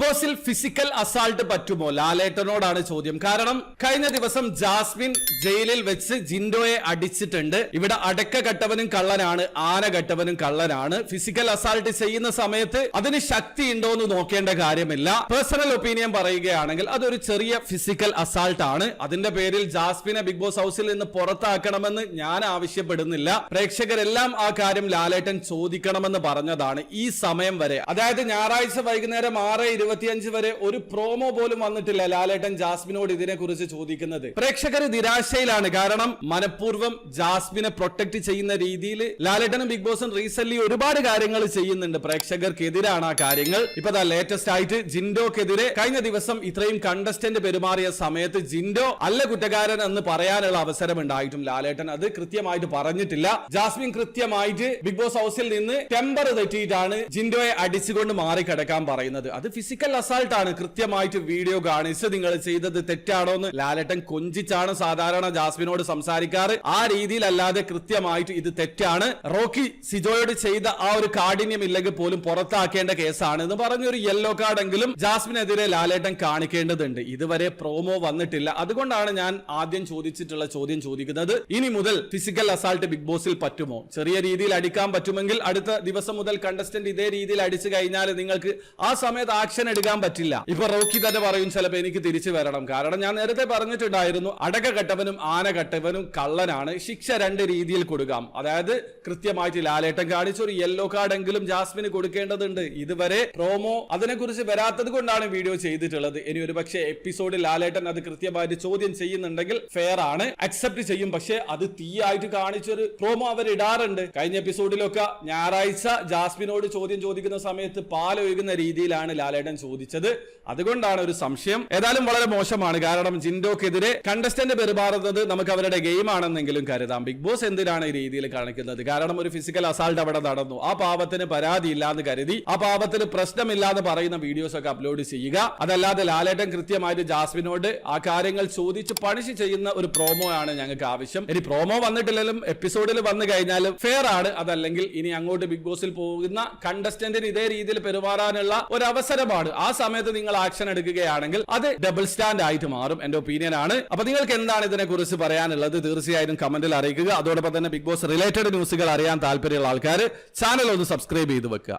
ബോസിൽ physical assault പറ്റുമോ? ലാലേട്ടനോടാണ് ചോദ്യം. കാരണം കഴിഞ്ഞ ദിവസം ജാസ്മിൻ ജയിലിൽ വെച്ച് ജിൻഡോയെ അടിച്ചിട്ടുണ്ട്. ഇവിടെ അടക്ക കെട്ടവനും കള്ളനാണ് ആന കെട്ടവനും കള്ളനാണ്. ഫിസിക്കൽ അസാൾട്ട് ചെയ്യുന്ന സമയത്ത് അതിന് ശക്തി ഉണ്ടോ എന്ന് നോക്കേണ്ട കാര്യമില്ല. പേഴ്സണൽ ഒപ്പീനിയൻ പറയുകയാണെങ്കിൽ അതൊരു ചെറിയ ഫിസിക്കൽ അസാൾട്ട് ആണ്. അതിന്റെ പേരിൽ ജാസ്മിനെ ബിഗ് ബോസ് ഹൗസിൽ നിന്ന് പുറത്താക്കണമെന്ന് ഞാൻ ആവശ്യപ്പെടുന്നില്ല. പ്രേക്ഷകരെല്ലാം ആ കാര്യം ലാലേട്ടൻ ചോദിക്കണമെന്ന് പറഞ്ഞതാണ് ഈ സമയം വരെ. അതായത് ഞായറാഴ്ച വൈകുന്നേരം ആറ് ഇരുപത്തിയഞ്ച് വരെ ഒരു പ്രോമോ പോലും വന്നിട്ടില്ല ലാലേട്ടൻ ജാസ്മിനോട് ഇതിനെ കുറിച്ച് ചോദിക്കുന്നത്. പ്രേക്ഷകർ നിരാശയിലാണ്. കാരണം മനഃപൂർവം ജാസ്മിനെ പ്രൊട്ടക്ട് ചെയ്യുന്ന രീതിയിൽ ലാലേട്ടനും ബിഗ് ബോസും റീസെന്റ് ഒരുപാട് കാര്യങ്ങൾ ചെയ്യുന്നുണ്ട്. പ്രേക്ഷകർക്കെതിരാണ് ആ കാര്യങ്ങൾ. ഇപ്പൊ ലേറ്റസ്റ്റ് ആയിട്ട് ജിൻഡോക്കെതിരെ കഴിഞ്ഞ ദിവസം ഇത്രയും കണ്ടസ്റ്റന്റ് പെരുമാറിയ സമയത്ത് ജിൻഡോ അല്ല കുറ്റക്കാരൻ എന്ന് പറയാനുള്ള അവസരം ഉണ്ടായിട്ടും ലാലേട്ടൻ. അത് കൃത്യമായിട്ട് പറഞ്ഞിട്ടില്ല. ജാസ്മിൻ കൃത്യമായിട്ട് ബിഗ് ബോസ് ഹൗസിൽ നിന്ന് ടെമ്പർ തെറ്റിയിട്ടാണ് ജിൻഡോയെ അടിച്ചുകൊണ്ട് മാറിക്കിടക്കാൻ പറയുന്നത്. അത് ഫിസിക്കൽ അസാൾട്ട് ആണ് കൃത്യമായിട്ട് വീഡിയോ കാണിച്ച് നിങ്ങൾ ചെയ്തത് തെറ്റാണോ എന്ന് ലാലട്ടൻ കൊഞ്ചിച്ചാണ് സാധാരണ ജാസ്മിനോട് സംസാരിക്കാറ്. ആ രീതിയിലല്ലാതെ കൃത്യമായിട്ട് ഇത് തെറ്റാണ്. റോക്കി സിജോയോട് ചെയ്ത ആ ഒരു കാഠിന്യം ഇല്ലെങ്കിൽ പോലും പുറത്താക്കേണ്ട കേസാണ് എന്ന് പറഞ്ഞൊരു യെല്ലോ കാർഡെങ്കിലും ജാസ്മിനെതിരെ ലാലേട്ടൻ കാണിക്കേണ്ടതുണ്ട്. ഇതുവരെ പ്രോമോ വന്നിട്ടില്ല. അതുകൊണ്ടാണ് ഞാൻ ആദ്യം ചോദിച്ചിട്ടുള്ള ചോദ്യം ചോദിക്കുന്നത്. ഇനി മുതൽ ഫിസിക്കൽ അസാൾട്ട് ബിഗ് ബോസിൽ പറ്റുമോ? ചെറിയ രീതിയിൽ അടിക്കാൻ പറ്റുമെങ്കിൽ അടുത്ത ദിവസം മുതൽ കണ്ടസ്റ്റന്റ് ഇതേ രീതിയിൽ അടിച്ചു കഴിഞ്ഞാൽ നിങ്ങൾക്ക് ആ സമയത്ത് ആക്ഷൻ എടുക്കാൻ പറ്റില്ല. ഇപ്പൊ റോക്കി തന്നെ പറയും ചിലപ്പോൾ എനിക്ക് തിരിച്ചു വരണം. കാരണം ഞാൻ നേരത്തെ പറഞ്ഞിട്ടുണ്ടായിരുന്നു അടക കെട്ടവനും ആന കെട്ടവനും കള്ളനാണ്. ശിക്ഷ രണ്ട് രീതിയിൽ കൊടുക്കാം. അതായത് കൃത്യമായിട്ട് ലാലേട്ടൻ കാണിച്ച ഒരു യെല്ലോ കാർഡ് എങ്കിലും ജാസ്മിന് കൊടുക്കേണ്ടതുണ്ട്. ഇതുവരെ പ്രോമോ അതിനെക്കുറിച്ച് വരാത്തത് കൊണ്ടാണ് വീഡിയോ ചെയ്തിട്ടുള്ളത്. ഇനി ഒരു പക്ഷേ എപ്പിസോഡിൽ ലാലേട്ടൻ അത് കൃത്യമായിട്ട് ചോദ്യം ചെയ്യുന്നുണ്ടെങ്കിൽ ഫെയർ ആണ്. അക്സെപ്റ്റ് ചെയ്യും. പക്ഷേ അത് തീയായിട്ട് കാണിച്ചൊരു പ്രോമോ അവർ ഇടാറുണ്ട്. കഴിഞ്ഞ എപ്പിസോഡിലൊക്കെ ഞായറാഴ്ച ജാസ്മിനോട് ചോദ്യം ചോദിക്കുന്ന സമയത്ത് പാലൊഴുകുന്ന രീതിയിലാണ് ലാലേട്ടൻ ചോദിച്ചത്. അതുകൊണ്ടാണ് ഒരു സംശയം. ഏതായാലും വളരെ മോശമാണ്. കാരണം ജിൻഡോക്കെതിരെ കണ്ടസ്റ്റന്റ് പെരുമാറുന്നത് നമുക്ക് അവരുടെ ഗെയിം ആണെന്നെങ്കിലും കരുതാം. ബിഗ് ബോസ് എന്തിനാണ് ഈ രീതിയിൽ കാണിക്കുന്നത്? കാരണം ഒരു ഫിസിക്കൽ അസാൾട്ട് അവിടെ നടന്നു. ആ പാപത്തിന് പരാതി ഇല്ലാന്ന് കരുതി. ആ പാപത്തിന് പ്രശ്നമില്ല എന്ന് പറയുന്ന വീഡിയോസ് ഒക്കെ അപ്ലോഡ് ചെയ്യുക. അതല്ലാതെ ലാലേട്ടൻ കൃത്യമായിട്ട് ജാസ്മിനോട് ആ കാര്യങ്ങൾ ചോദിച്ച് പണിഷ് ചെയ്യുന്ന ഒരു പ്രോമോ ആണ് ഞങ്ങൾക്ക് ആവശ്യം. ഇനി പ്രോമോ വന്നിട്ടില്ലെങ്കിലും എപ്പിസോഡിൽ വന്നു കഴിഞ്ഞാലും ഫെയർ ആണ്. അതല്ലെങ്കിൽ ഇനി അങ്ങോട്ട് ബിഗ് ബോസിൽ പോകുന്ന കണ്ടസ്റ്റന്റിന് ഇതേ രീതിയിൽ പെരുമാറാനുള്ള ഒരു അവസരമാണ്. ആ സമയത്ത് നിങ്ങൾ ആക്ഷൻ എടുക്കുകയാണെങ്കിൽ അത് ഡബിൾ സ്റ്റാൻഡ് ആയിട്ട് മാറും. എന്റെ ഒപ്പീനിയൻ ആണ്. അപ്പൊ നിങ്ങൾക്ക് എന്താണ് ഇതിനെ കുറിച്ച് പറയാനുള്ളത് തീർച്ചയായും കമന്റിൽ അറിയിക്കുക. അതോടൊപ്പം തന്നെ ബിഗ് ബോസ് റിലേറ്റഡ് ന്യൂസുകൾ അറിയാൻ താല്പര്യമുള്ള ആൾക്കാർ ചാനൽ ഒന്ന് സബ്സ്ക്രൈബ് ചെയ്ത് വെക്കുക.